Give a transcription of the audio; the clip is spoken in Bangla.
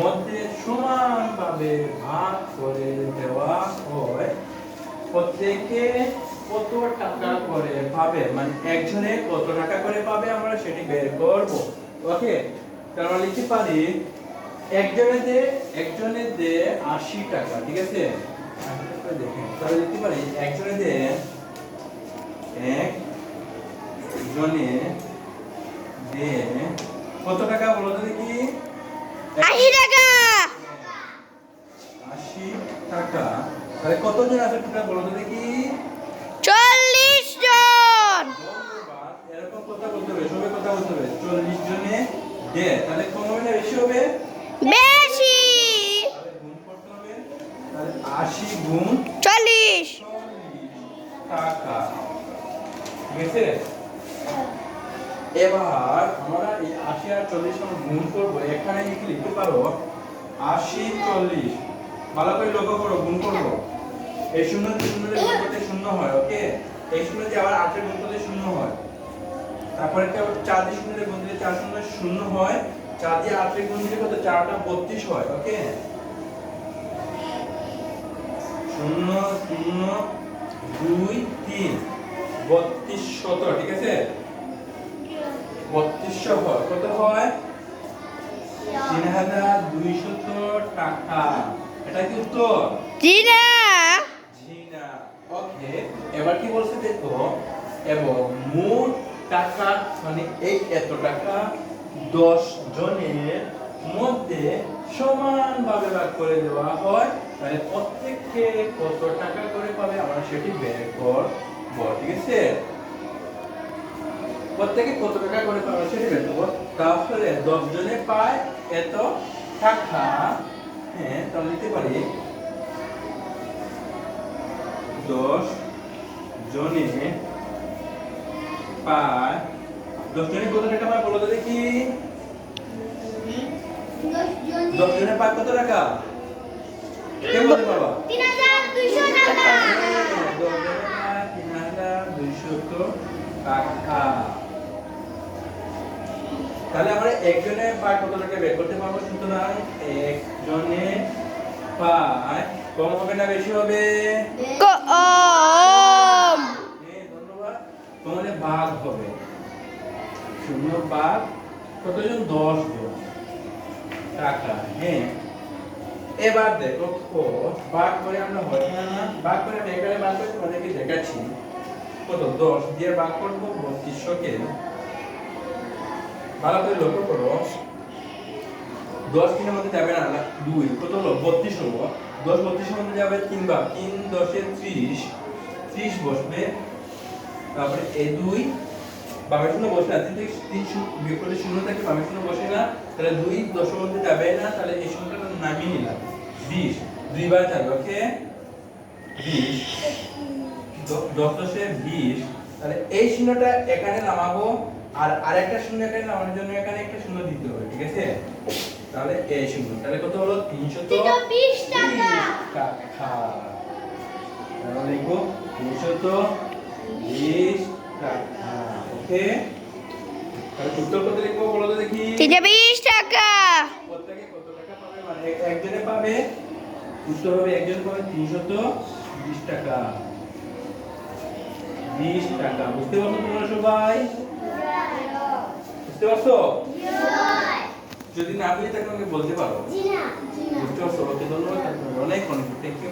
মধ্যে সমানভাবে ভাগ করে দেওয়া হয়। প্রত্যেকে কত টাকা করে পাবে? মানে একজনে কত টাকা করে পাবে আমরা সেটি বের করব। ওকে? তাহলে লিখতে পারি একজনে দে একজনে দে আশি টাকা, ঠিক আছে? তাহলে লিখতে পারি একজনে দে এক জনে দে কত টাকা বলো দেখি? আশি টাকা। আশি টাকা। তাহলে কতজন আছে টোটাল বলো তো দেখি। চল্লিশ জন। এরকম কথা বলতে হবে সবাই কথা বলতে হবে। চল্লিশ জনে দে তাহলে কম হবে বেশি হবে? বেশি। গুণ করতে হবে। তাহলে আশি গুণ চল্লিশ। চল্লিশ টাকা। ঠিক আছে? এবার আমরা এই আশি আর চল্লিশ আমরা গুণ করব। এখানে লিখতে পারো? আশি, চল্লিশ। ভালো করে লক্ষ্য করো, গুণ করব। এই শূন্য শূন্য গুণ শূন্য হয় ওকে এই শূন্য দিয়ে আবার আটের গুণ করতে শূন্য হয়। তারপরে কি আবার চার দিয়ে শূন্য গুণ দিলে চার শূন্য শূন্য হয়। চার দিয়ে আটের গুণ দিলে কত? চারটা বত্রিশ হয় ওকে শূন্য শূন্য, দুই, তিন। বত্রিশ শত ঠিক আছে? বত্রিশশো হয়। কত হয়? তিন হাজার দুইশত টাকা। এটা কি উত্তর? জি না জি না ওকে এবার কি বলছে দেখো এবং মোট টাকা মানে এই এত টাকা দশ জনের মধ্যে সমানভাবে ভাগ করে দেওয়া হয়। মানে প্রত্যেককে কত টাকা করে পাবে? আমরা সেটি বের করব ঠিক আছে? প্রত্যেকে কত টাকা করে পাবে সেটি বের করব। তাহলে দশ জনে পায় এত টাকা। হ্যাঁ তাহলে লিখতে পারি। দশ জনে পায় দশ জনে কত টাকা পায় বলো তো দেখি। দশ জনে পায় কত টাকা? কে বলতে পারবা তিন হাজার দুইশো টাকা। হ্যাঁ, দশ জনে পায় তিন হাজার দুইশত টাকা। তাহলে আমরা একজনে পায় কত টাকা বের করতে পারব? সুতরাং একজনে পায় কম হবে না বেশি হবে? কম। হ্যাঁ, ধন্যবাদ। তোমাদের ভাগ হবে। শূন্য ভাগ কতজন? দশ জন টাকা। হ্যাঁ এবার দেখো ভাগ করে আমরা হয় না না ভাগ করে আমি এখানে ভাগ করে তোমাদেরকে দেখাচ্ছি। কত? দশ দিয়ে ভাগ করব বত্রিশশোকে ভালো করে লক্ষ্য করো, দশ তিনের মধ্যে যাবে না দুই কত হলো বত্রিশ হলো দশ বত্রিশের মধ্যে যাবে তিন বার তিন দশে ত্রিশ। ত্রিশ বসবে, তারপরে এ দুই, বামে শূন্য বসে না তিন তিন বিয়োগ শূন্য থেকে বামে শূন্য বসে না, তাহলে দুই দশের মধ্যে যাবে না, তাহলে এই সংখ্যাটা নামিয়ে নিলাম। বিশ, দুইবার যাবে ওকে? বিশ দশ দশে বিশ, তাহলে এই শূন্যটা এখানে নামাবো। আর আরেকটা শূন্য এখানে নামানোর জন্য এখানে একটা শূন্য দিতে হবে ঠিক আছে? তাহলে এই শূন্য তাহলে কত হলো? তিনশো তো বিশ টাকা। টাকা। তাহলে লিখব তিনশো তো বিশ টাকা ওকে? তাহলে উত্তর কত লিখব বলো তো দেখি। তিনশো বিশ টাকা। প্রত্যেকে কত টাকা পাবে? মানে একজনে পাবে উত্তর হবে একজন পাবে তিনশো তো বিশ টাকা। বিশ টাকা বুঝতে পারছ তোমরা সবাই? বুঝতে পারছ? যদি না বুঝি তাকে আমাকে বলতে পারো বুঝতে পারছ? ওকে ধন্যবাদ অনেক অনেক থ্যাংক ইউ